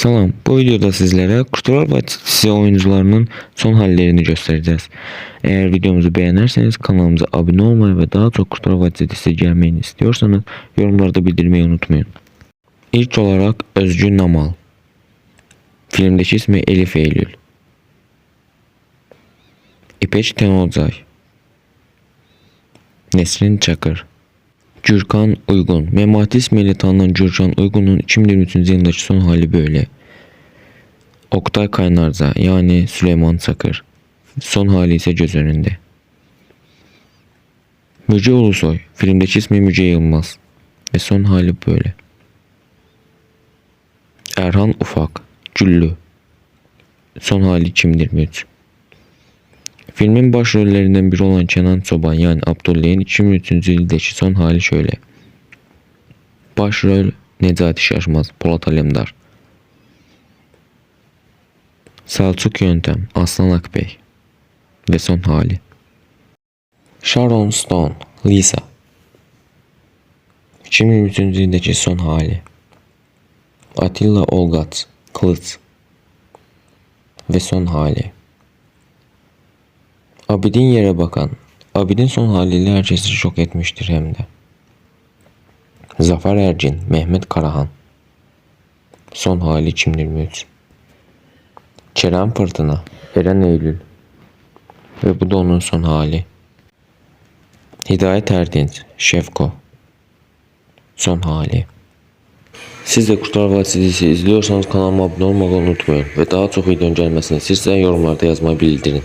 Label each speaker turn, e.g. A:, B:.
A: Salam, bu videoda sizlere Kurtlar Vadisi oyuncularının son hallerini göstereceğiz. Eğer videomuzu beğenirseniz kanalımıza abone olmayı ve daha çok Kurtlar Vadisi gelmeni istiyorsanız yorumlarda bildirmeyi unutmayın. İlk olarak Özgür Namal. Filmdeki ismi Elif Eylül. İpek Tenozay. Nesrin Çakır. Gürkan Uygun. Memati ismiyle tanınan Gürkan Uygun'un 2023 yılındaki son hali böyle. Oktay Kaynarca yani Süleyman Çakır. Son hali ise göz önünde. Müge Ulusoy. Filmdeki ismi Müge Yılmaz. Ve son hali böyle. Erhan Ufak. Güllü. Son hali 2023. Filmin başrollerinden biri olan Kenan Çoban yani Abdullah'ın 2003 yıldaki son hali şöyle. Başrol Necati Şaşmaz, Polat Alemdar. Selçuk Yöntem, Aslan Akbey. Ve son hali. Sharon Stone, Lisa. 2003 yıldaki son hali. Atilla Olgat, Kılıç. Ve son hali. Abidin yere bakan. Abidin son haliyle herkesi şok etmiştir hem de. Zafer Ercin, Mehmet Karahan. Son hali 2023. Kerem Fırtına, Eren Eylül. Ve bu da onun son hali. Hidayet Erdinç, Şevko. Son hali. Siz de Kurtlar Vadisi izliyorsanız kanalıma abone olmayı unutmayın ve daha çok videonun gelmesini sizden yorumlarda yazmayı bildirin.